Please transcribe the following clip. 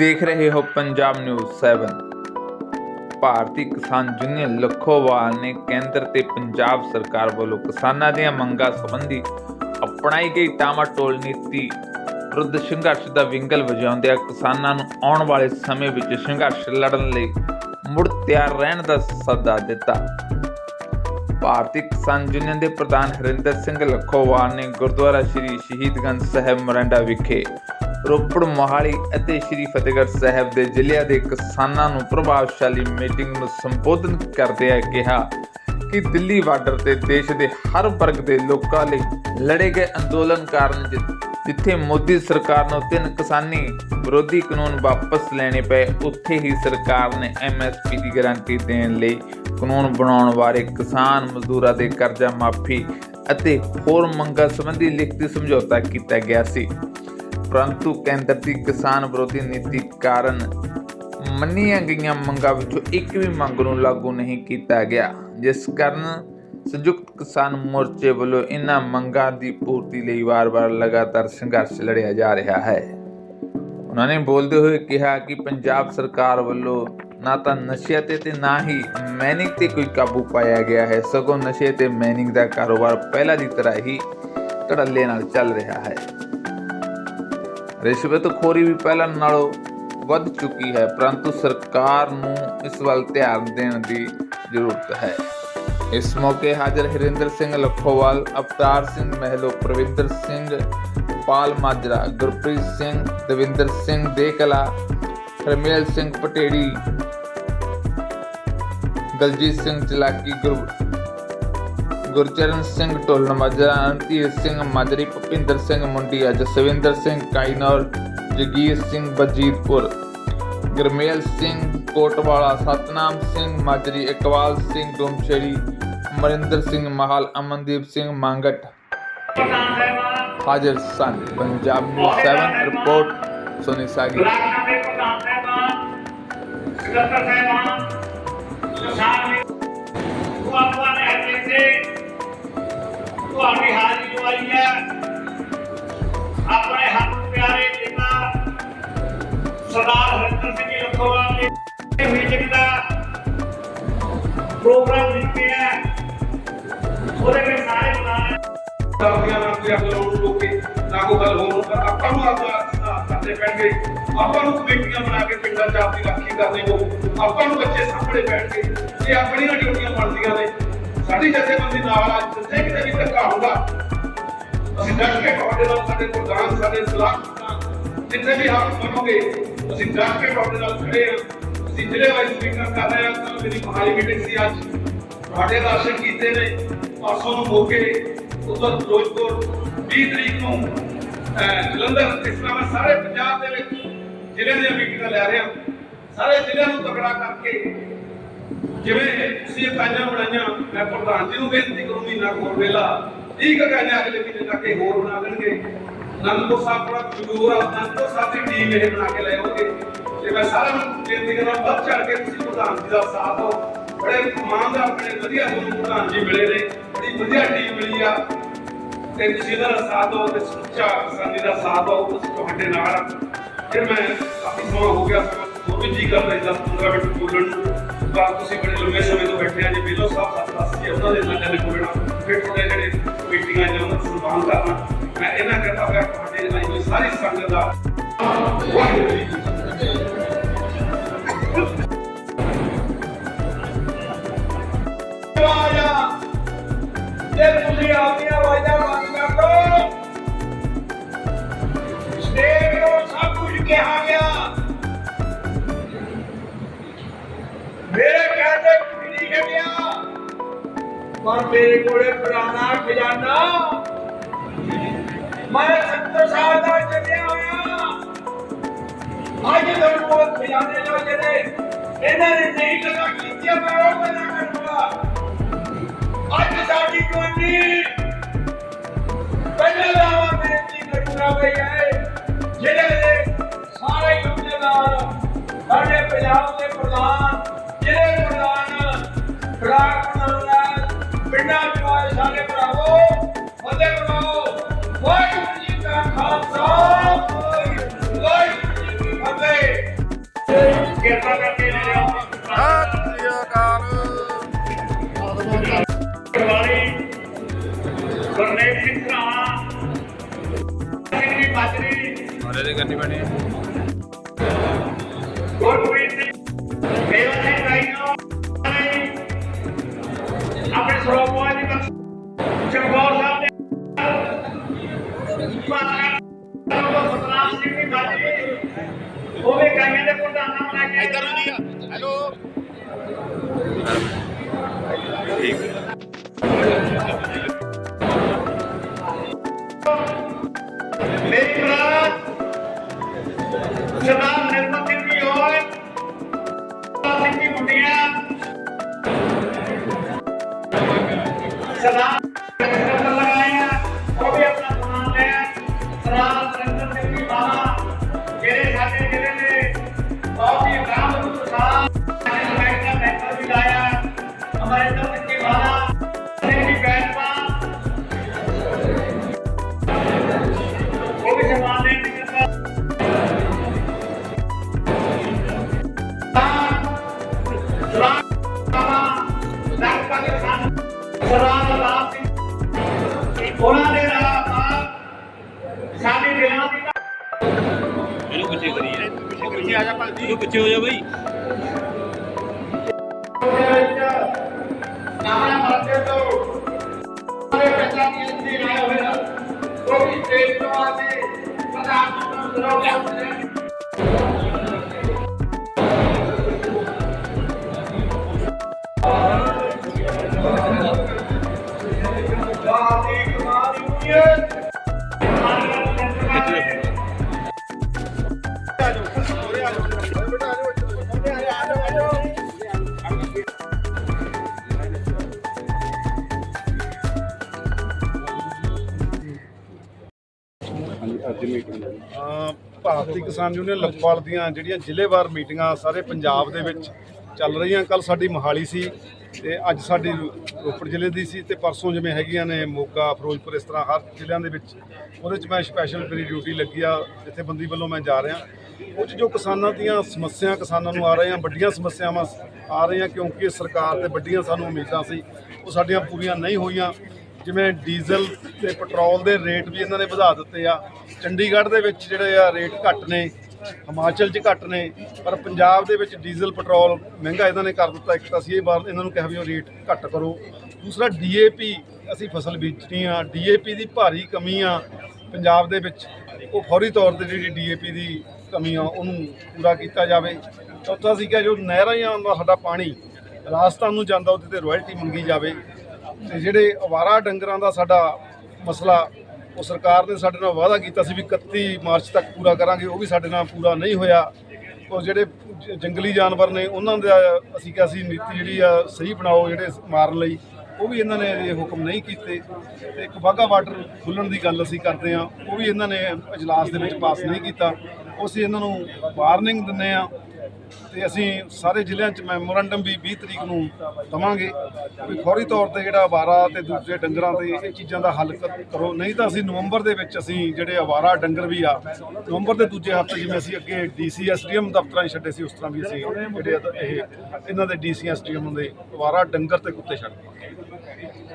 ਦੇਖ ਰਹੇ ਹੋ ਪੰਜਾਬ ਨਿਊਜ਼ 7 ਭਾਰਤੀ ਕਿਸਾਨ ਯੂਨੀਅਨ ਲੱਖੋਵਾਲ ਨੇ ਕੇਂਦਰ ਤੇ ਪੰਜਾਬ ਸਰਕਾਰ ਵੱਲੋਂ ਕਿਸਾਨਾਂ ਦੀਆਂ ਮੰਗਾਂ ਸੰਬੰਧੀ ਅਪਣਾਈ ਗਈ ਟਾਮਾਟੋਲ ਨੀਤੀ ਵਿਰੁੱਧ ਸੰਘਰਸ਼ ਦਾ ਵਿੰਗਲ ਵਜਾਉਂਦਿਆਂ ਕਿਸਾਨਾਂ ਨੂੰ ਆਉਣ ਵਾਲੇ ਸਮੇਂ ਵਿੱਚ ਸੰਘਰਸ਼ ਲੜਨ ਲਈ ਮੁੜ ਤਿਆਰ ਰਹਿਣ ਦਾ ਸੱਦਾ ਦਿੱਤਾ। ਭਾਰਤੀ ਕਿਸਾਨ ਯੂਨੀਅਨ ਦੇ ਪ੍ਰਧਾਨ ਹਰਿੰਦਰ ਸਿੰਘ ਲੱਖੋਵਾਲ ਨੇ ਗੁਰਦੁਆਰਾ ਸ੍ਰੀ ਸ਼ਹੀਦਗੰਜ ਸਾਹਿਬ ਮੋਰਿੰਡਾ ਵਿਖੇ ਰੋਪੜ ਮੋਹਾਲੀ ਅਤੇ ਸ੍ਰੀ ਫਤਿਹਗੜ੍ਹ ਸਾਹਿਬ ਦੇ ਜ਼ਿਲ੍ਹਿਆਂ ਦੇ ਕਿਸਾਨਾਂ ਨੂੰ ਪ੍ਰਭਾਵਸ਼ਾਲੀ ਮੀਟਿੰਗ ਨੂੰ ਸੰਬੋਧਨ ਕਰਦਿਆਂ ਕਿਹਾ ਕਿ ਦਿੱਲੀ ਬਾਰਡਰ ਤੇ ਦੇਸ਼ ਦੇ ਹਰ ਵਰਗ ਦੇ ਲੋਕਾਂ ਲਈ ਲੜੇ ਗਏ ਅੰਦੋਲਨ ਕਾਰਨ ਜਿ- ਜਿੱਥੇ ਮੋਦੀ ਸਰਕਾਰ ਨੂੰ ਤਿੰਨ ਕਿਸਾਨੀ ਵਿਰੋਧੀ ਕਾਨੂੰਨ ਵਾਪਸ ਲੈਣੇ ਪਏ, ਉੱਥੇ ਹੀ ਸਰਕਾਰ ਨੇ ਐਮਐਸਪੀ ਦੀ ਗਾਰੰਟੀ ਦੇਣ ਲਈ ਕਾਨੂੰਨ ਬਣਾਉਣ ਬਾਰੇ ਕਿਸਾਨ ਮਜ਼ਦੂਰਾਂ ਦੇ ਕਰਜ਼ਾ ਮਾਫੀ ਅਤੇ ਹੋਰ ਮੰਗਾਂ ਸੰਬੰਧੀ ਲਿਖਤੀ ਸਮਝੌਤਾ ਕੀਤਾ ਗਿਆ ਸੀ। ਪਰੰਤੂ ਕੇਂਦਰ ਦੀ ਕਿਸਾਨ ਵਿਰੋਧੀ ਨੀਤੀ ਕਾਰਨ ਮੰਨੀਆਂ ਗਈਆਂ ਮੰਗਾਂ ਵਿੱਚੋਂ ਇੱਕ ਵੀ ਮੰਗ ਨੂੰ ਲਾਗੂ ਨਹੀਂ ਕੀਤਾ ਗਿਆ, ਜਿਸ ਕਾਰਨ ਸੰਯੁਕਤ ਕਿਸਾਨ ਮੋਰਚੇ ਵੱਲੋਂ ਇਹਨਾਂ ਮੰਗਾਂ ਦੀ ਪੂਰਤੀ ਲਈ ਵਾਰ-ਵਾਰ ਲਗਾਤਾਰ ਸੰਘਰਸ਼ ਲੜਿਆ ਜਾ ਰਿਹਾ ਹੈ। ਉਹਨਾਂ ਨੇ ਬੋਲਦੇ ਹੋਏ ਕਿਹਾ ਕਿ ਪੰਜਾਬ ਸਰਕਾਰ ਵੱਲੋਂ ਨਾ ਤਾਂ ਨਸ਼ੇ ਤੇ ਤੇ ਨਾ ਹੀ ਮੈਨਿੰਗ ਤੇ ਕੋਈ ਕਾਬੂ ਪਾਇਆ ਗਿਆ ਹੈ, ਸਗੋਂ ਨਸ਼ੇ ਤੇ ਮੈਨਿੰਗ ਦਾ ਕਾਰੋਬਾਰ ਪਹਿਲਾਂ ਦੀ ਤਰ੍ਹਾਂ ਹੀ ਧੜੱਲੇ ਨਾਲ ਚੱਲ ਰਿਹਾ ਹੈ। ਰਿਸ਼ਵਤਖੋਰੀ ਵੀ ਪਹਿਲਾਂ ਨਾਲੋਂ ਵੱਧ ਚੁੱਕੀ ਹੈ, ਪਰੰਤੂ ਸਰਕਾਰ ਨੂੰ ਇਸ ਵੱਲ ਧਿਆਨ ਦੇਣ ਦੀ ਜ਼ਰੂਰਤ ਹੈ। ਇਸ ਮੌਕੇ ਹਾਜ਼ਰ ਹਰਿੰਦਰ ਸਿੰਘ ਲੱਖੋਵਾਲ, ਅਵਤਾਰ ਸਿੰਘ ਮਹਿਲੋ, ਪ੍ਰਵਿੰਦਰ ਸਿੰਘ ਪਾਲ ਮਾਜਰਾ, ਗੁਰਪ੍ਰੀਤ ਸਿੰਘ, ਦਵਿੰਦਰ ਸਿੰਘ ਦੇਕਲਾ ਹਰਮੇਲ ਸਿੰਘ ਪਟੇੜੀ ਦਲਜੀਤ ਸਿੰਘ ਚਲਾਕੀ ਗੁਰ। ਗੁਰਚਰਨ ਸਿੰਘ ਢੋਲਣ ਮਾਜਰਾ ਅੰਤੀਰ ਸਿੰਘ ਮਾਜਰੀ ਭੁਪਿੰਦਰ ਸਿੰਘ ਮੁੰਡੀਆ ਜਸਵਿੰਦਰ ਸਿੰਘ ਕਾਈਨੌਰ ਜਗੀਰ ਸਿੰਘ ਬਜੀਤਪੁਰ ਗਰਮੇਲ ਸਿੰਘ ਕੋਟਵਾਲਾ ਸਤਨਾਮ ਸਿੰਘ ਮਾਜਰੀ ਇਕਬਾਲ ਸਿੰਘ ਡੋਮਛੇੜੀ ਮਰਿੰਦਰ ਸਿੰਘ ਮਹਾਲ ਅਮਨਦੀਪ ਸਿੰਘ ਮੰਗਟ ਹਾਜ਼ਰ ਸਨ ਪੰਜਾਬ ਨਿਊਜ਼ 7 ਰਿਪੋਰਟ ਸੋਨੀ ਸਾਗੀ ਬਲਾਕਾਂ ਤੁਹਾਡੀ ਹਾਜ਼ਰੀ ਲਵਾਈ ਹੈ। ਆਪਣੇ ਹੱਥ ਪਿਆਰੇ ਪਿਤਾ ਸਰਦਾਰ ਹਰਿੰਦਰ ਸਿੰਘ ਲੱਖੋਵਾਲ ਨੇ ਮੀਟਿੰਗ ਦਾ ਪ੍ਰੋਗਰਾਮ ਲਿਖਿਆ ਹੈ। ਉਹਦੇ ਵਿੱਚ ਸਾਰੇ ਬੁਲਾਣੇ ਕਰਦੀਆਂ ਨਾ ਕੋਈ ਅਗਲ ਨੂੰ ਲੋਕੇ ਨਾ ਕੋਈ ਗੱਲ ਹੋਰ ਪਰ ਆਪਾਂ ਨੂੰ ਆਪਦਾ ਕਰਦੇ ਪੈਣਗੇ। ਆਪਾਂ ਨੂੰ ਕਮੇਟੀਆਂ ਬਣਾ ਕੇ ਪਿੰਡਾਂ ਚ ਆਪਣੀ ਰਾਖੀ ਕਰਨੀ ਹੋ ਆਪਾਂ ਨੂੰ ਬੱਚੇ ਸਾਹਮਣੇ ਬੈਠ ਕੇ ਇਹ ਆਪਣੀਆਂ ਡਿਊਟੀਆਂ ਬਣਦੀਆਂ ਨੇ ਸਾਡੀ ਜਥੇਬੰਦੀ ਨਾਲ ਅੱਜ ਜਿੱਥੇ ਕਿਤੇ ਵੀ ਧੱਕਾ ਹੁੰਦਾ। ਅਸੀਂ ਡਟ ਕੇ ਤੁਹਾਡੇ ਨਾਲ ਸਾਡੇ ਪ੍ਰਧਾਨ, ਸਾਡੇ ਸਲਾਹਕਾਰ ਜਿੱਥੇ ਵੀ ਹੱਥ ਬਣੋਗੇ, ਅਸੀਂ ਡਟ ਕੇ ਤੁਹਾਡੇ ਨਾਲ ਖੜੇ ਹਾਂ। ਅਸੀਂ ਜ਼ਿਲ੍ਹੇ ਵਾਈਜ਼ ਮੀਟਿੰਗ ਕਰ ਰਹੇ ਹਾਂ ਕੱਲ੍ਹ ਮੇਰੀ ਮਹਾਲੀ ਮੀਟਿੰਗ ਸੀ ਅੱਜ। ਤੁਹਾਡੇ ਦਰਸ਼ਨ ਕੀਤੇ ਨੇ। ਪਰਸੋਂ ਨੂੰ ਮੋਗੇ ਉਦੋਂ ਫਿਰੋਜ਼ਪੁਰ 20 ਤਰੀਕ ਨੂੰ ਜਲੰਧਰ। ਇਸ ਤਰ੍ਹਾਂ ਮੈਂ ਸਾਰੇ ਪੰਜਾਬ ਦੇ ਵਿੱਚ ਜ਼ਿਲ੍ਹੇ ਦੀਆਂ ਮੀਟਿੰਗਾਂ ਲੈ ਰਿਹਾ ਸਾਰੇ ਜ਼ਿਲ੍ਹਿਆਂ ਨੂੰ ਤਕੜਾ ਕਰਕੇ ਜਿਵੇਂ ਤੁਸੀਂ ਇਕਾਈਆਂ ਬਣਾਈਆਂ ਮੈਂ ਪ੍ਰਧਾਨ ਜੀ ਨੂੰ ਬੇਨਤੀ ਕਰੂੰ ਮਹੀਨਾ ਹੋਰ ਵੇਲਾ। 30 ਇਕਾਈਆਂ ਅਗਲੇ ਮਹੀਨੇ ਤੱਕ ਇਹ ਹੋਰ ਬਣਾ ਦੇਣਗੇ। ਨੰਦਪੁਰ ਸਾਹਿਬ ਬੜਾ ਜ਼ਰੂਰ ਆ ਨੰਦਪੁਰ ਸਾਹਿਬ ਦੀ ਟੀਮ ਇਹ ਬਣਾ ਕੇ ਲੈ ਆਉਣਗੇ। ਤੇ ਮੈਂ ਸਾਰਿਆਂ ਨੂੰ ਬੇਨਤੀ ਕਰਦਾ, ਵੱਧ ਚੜ ਕੇ ਤੁਸੀਂ ਪ੍ਰਧਾਨ ਜੀ ਦਾ ਸਾਥ ਦਿਓ। ਬੜੇ ਇਮਾਨਦਾਰ, ਬੜੇ ਵਧੀਆ ਤੁਹਾਨੂੰ ਪ੍ਰਧਾਨ ਜੀ ਮਿਲੇ ਨੇ। ਬੜੀ ਵਧੀਆ ਟੀਮ ਮਿਲੀ ਆ। ਤੇ ਤੁਸੀਂ ਇਹਦਾ ਸਾਥ ਦਿਓ ਤੇ ਸੁੱਚਾ ਕਿਸਾਨੀ ਦਾ ਸਾਥ ਦਿਓ ਅਸੀਂ ਤੁਹਾਡੇ ਨਾਲ ਫਿਰ ਮੈਂ ਕਾਫੀ ਸਮਾਂ ਹੋ ਗਿਆ, ਸਮਾਂ ਹੋਰ ਵੀ ਜੀ ਕਰਦਾ ਇਸ 15 ਮਿੰਟ ਬੋਲਣ ਨੂੰ। ਪਰ ਤੁਸੀਂ ਬੜੇ ਲੰਮੇ ਸਮੇਂ ਤੋਂ ਬੈਠੇ ਆ ਜੀ ਬਿਲੋ ਸਾਹਿਬ ਸੱਤ ਦਸ ਉਹਨਾਂ ਦੇ ਨਾਲ ਗੱਲ ਬੋਲਣਾ ਫਿਰ ਤੁਹਾਡੇ ਪਰ ਮੇਰੇ ਕੋਲੇ ਪੁਰਾਣਾ ਖਜ਼ਾਨਾ। ਮੈਂ 70 ਸਾਲ ਦਾ ਚੱਲਿਆ ਹੋਇਆ। ਅੱਜ ਤੁਹਾਨੂੰ ਬਹੁਤ ਖਜ਼ਾਨੇ ਜੋ ਜਿਹੜੇ ਇਹਨਾਂ ਨੇ ਨਹੀਂ ਲਗਾ ਕੀਤੀਆਂ, ਮੈਂ ਉਹ ਗੱਲਾਂ ਕਰੂੰਗਾ ਅੱਜ ਸਾਡੀ ਜਵਾਨੀ ਪਹਿਲੇ ਲਾਵਾ ਬੇਨਤੀ ਕਰੂੰਗਾ ਬਈ ਹੈ। ਜਿਹੜੇ ਦੇ ਸਾਰੇ ਯੁੱਧਦਾਰ ਸਾਡੇ ਪੰਜਾਬ ਦੇ ਪ੍ਰਧਾਨ ਪਿੰਡਾਂ ਚ ਆਏ ਸਾਰੇ ਭਰਾਵੋ ਫਤਿਹ ਬਣਾਓ ਵਾਹਿਗੁਰੂ ਜੀ ਕਾ ਖਾਲਸਾ ਵਾਹਿਗੁਰੂ ਜੀ ਕੀ ਫਤਿਹ। ਕਿਰਪਾ ਕਰਕੇ ਮੇਰੇ ਆਪ ਸਤਿ ਸ੍ਰੀ ਅਕਾਲ। ਵਾਲੀ ਗੁਰਨੇਕ ਸਿੰਘ ਭਰਾ ਸਿੰਘ ਜੀ ਮਾਜਰੀ ਸਾਰੇ ਦੇ ਕਰਨੀ ਪੈਣੀ। ਮੇਰੀ ਬਰਾਤ ਸਰਦਾਰ ਨਿਰਮਲ ਸਿੰਘ ਜੀ ਹੋਏ। ਸਿੰਘ ਦੀ ਮੁੰਡਿਆ ਸਰਦਾਰ ਉਹਨਾਂ ਦੇ ਨਾਲ ਸਾਡੀ ਦਿਲਾਂ ਦੀ ਇਹਨੂੰ ਪਿੱਛੇ ਕਰੀਏ। ਪਿੱਛੇ ਆ ਜਾ ਭਾਜੀ। ਇਹਨੂੰ ਪਿੱਛੇ ਹੋ ਜਾ ਬਈ। ਨਾਮਾ ਮਰਦੇ ਤੋਂ ਸਾਰੇ ਬੱਚਾ ਦੀ ਹੋਏ ਹਨ ਉਹ ਵੀ ਸਟੇਜ ਤੋਂ ਆ ਕੇ ਪ੍ਰਧਾਨ ਮੰਤਰੀ ਨੂੰ। ਭਾਰਤੀ ਕਿਸਾਨ ਯੂਨੀਅਨ ਲਖਵਾਲ ਦੀਆਂ ਜਿਹੜੀਆਂ ਜ਼ਿਲ੍ਹੇਵਾਰ ਮੀਟਿੰਗਾਂ ਸਾਰੇ ਪੰਜਾਬ ਦੇ ਵਿੱਚ ਚੱਲ ਰਹੀਆਂ। ਕੱਲ ਸਾਡੀ ਮੋਹਾਲੀ ਸੀ ਤੇ ਅੱਜ ਸਾਡੀ ਰੋਪੜ ਜ਼ਿਲ੍ਹੇ ਦੀ ਸੀ ਤੇ ਪਰਸੋਂ ਜਿਵੇਂ ਹੈਗੀਆਂ ਨੇ ਮੋਗਾ, ਫਿਰੋਜ਼ਪੁਰ ਇਸ ਤਰ੍ਹਾਂ ਹਰ ਜ਼ਿਲ੍ਹਿਆਂ ਦੇ ਵਿੱਚ ਉਹਦੇ 'ਚ ਮੈਂ ਸਪੈਸ਼ਲ ਮੇਰੀ ਡਿਊਟੀ ਲੱਗੀ ਆ, ਜਥੇਬੰਦੀ ਵੱਲੋਂ ਮੈਂ ਜਾ ਰਿਹਾ। ਉਹ 'ਚ ਜੋ ਕਿਸਾਨਾਂ ਦੀਆਂ ਸਮੱਸਿਆ, ਕਿਸਾਨਾਂ ਨੂੰ ਆ ਰਹੀਆਂ, ਵੱਡੀਆਂ ਸਮੱਸਿਆਵਾਂ ਆ ਰਹੀਆਂ ਕਿਉਂਕਿ ਸਰਕਾਰ ਤੇ ਵੱਡੀਆਂ ਸਾਨੂੰ ਉਮੀਦਾਂ ਸੀ, ਉਹ ਸਾਡੀਆਂ ਪੂਰੀਆਂ ਨਹੀਂ ਹੋਈਆਂ। ਜਿਵੇਂ ਡੀਜ਼ਲ ਤੇ ਪੈਟਰੋਲ ਦੇ ਰੇਟ ਵੀ ਇਹਨਾਂ ਨੇ ਵਧਾ ਦਿੱਤੇ ਆ, ਚੰਡੀਗੜ੍ਹ ਦੇ ਵਿੱਚ ਜਿਹੜੇ ਆ ਰੇਟ ਘੱਟ ਨੇ, ਹਿਮਾਚਲ 'ਚ ਘੱਟ ਨੇ, ਪਰ ਪੰਜਾਬ ਦੇ ਵਿੱਚ ਡੀਜ਼ਲ, ਪੈਟਰੋਲ ਮਹਿੰਗਾ ਇਹਨਾਂ ਨੇ ਕਰ ਦਿੱਤਾ ਇੱਕ ਤਾਂ ਅਸੀਂ ਇਹ ਵਾਰ ਇਹਨਾਂ ਨੂੰ ਕਿਹਾ ਵੀ ਉਹ ਰੇਟ ਘੱਟ ਕਰੋ। ਦੂਸਰਾ ਡੀਏਪੀ, ਅਸੀਂ ਫਸਲ ਬੀਜਣੀ ਆ, ਡੀਏਪੀ ਦੀ ਭਾਰੀ ਕਮੀ ਆ, ਪੰਜਾਬ ਦੇ ਵਿੱਚ ਉਹ ਫੌਰੀ ਤੌਰ ਤੇ ਜਿਹੜੀ ਡੀਏਪੀ ਦੀ ਕਮੀ ਆ, ਉਹਨੂੰ ਪੂਰਾ ਕੀਤਾ ਜਾਵੇ। ਚੌਥਾ ਸੀਗਾ ਜੋ ਨਹਿਰਾਂ ਜਾਂ ਸਾਡਾ ਪਾਣੀ, ਰਾਜਸਥਾਨ ਨੂੰ ਜਾਂਦਾ ਉਹਦੇ ਤੇ ਰਾਇਲਟੀ ਮੰਗੀ ਜਾਵੇ। ਤੇ ਜਿਹੜੇ ਅਵਾਰਾ ਡੰਗਰਾਂ ਦਾ ਸਾਡਾ ਮਸਲਾ, ਉਹ ਸਰਕਾਰ ਨੇ ਸਾਡੇ ਨਾਲ ਵਾਅਦਾ ਕੀਤਾ ਸੀ ਵੀ 31 ਮਾਰਚ ਤੱਕ ਪੂਰਾ ਕਰਾਂਗੇ, ਉਹ ਵੀ ਸਾਡੇ ਨਾਲ ਪੂਰਾ ਨਹੀਂ ਹੋਇਆ। ਉਹ ਜਿਹੜੇ ਜੰਗਲੀ ਜਾਨਵਰ ਨੇ, ਉਹਨਾਂ ਦਾ ਅਸੀਂ ਕਿਹਾ ਸੀ, ਨੀਤੀ ਜਿਹੜੀ ਆ, ਸਹੀ ਬਣਾਓ ਜਿਹੜੇ ਮਾਰਨ ਲਈ। ਉਹ ਵੀ ਇਹਨਾਂ ਨੇ ਇਹ ਹੁਕਮ ਨਹੀਂ ਕੀਤੇ। ਤੇ ਇੱਕ ਵਾਹਗਾ ਵਾਟਰ ਖੁੱਲਣ ਦੀ ਗੱਲ ਅਸੀਂ ਕਰਦੇ ਆ ਉਹ ਵੀ ਇਹਨਾਂ ਨੇ ਅਜਲਾਸ ਦੇ ਵਿੱਚ ਪਾਸ ਨਹੀਂ ਕੀਤਾ। ਉਹ ਅਸੀਂ ਇਹਨਾਂ ਨੂੰ ਵਾਰਨਿੰਗ ਦਿੰਦੇ ਆ ਤੇ ਅਸੀਂ ਸਾਰੇ ਜ਼ਿਲ੍ਹਿਆਂ 'ਚ ਮੈਮੋਰੰਡਮ ਵੀ 20 ਤਰੀਕ ਨੂੰ ਦਵਾਂਗੇ ਵੀ ਫੌਰੀ ਤੌਰ ਤੇ ਜਿਹੜਾ ਅਵਾਰਾ ਤੇ ਦੂਜੇ ਡੰਗਰਾਂ ਤੇ ਇਹ ਚੀਜ਼ਾਂ ਦਾ ਹੱਲ ਕਰ- ਕਰੋ। ਨਹੀਂ ਤਾਂ ਅਸੀਂ ਨਵੰਬਰ ਦੇ ਵਿੱਚ ਅਸੀਂ ਜਿਹੜੇ ਅਵਾਰਾ ਡੰਗਰ ਵੀ ਆ, ਨਵੰਬਰ ਦੇ ਦੂਜੇ ਹਫ਼ਤੇ ਜਿਵੇਂ ਅਸੀਂ ਅੱਗੇ ਡੀਸੀ ਐਸਡੀਐਮ ਦਫ਼ਤਰਾਂ 'ਚ ਛੱਡੇ ਸੀ, ਉਸ ਤਰ੍ਹਾਂ ਵੀ ਅਸੀਂ ਜਿਹੜੇ ਆ ਇਹ, ਇਹਨਾਂ ਦੇ ਡੀਸੀ ਐਸਡੀਐਮ ਦੇ ਅਵਾਰਾ ਡੰਗਰ ਤੇ ਕੁੱਤੇ ਛੱਡ ਦੇਵਾਂਗੇ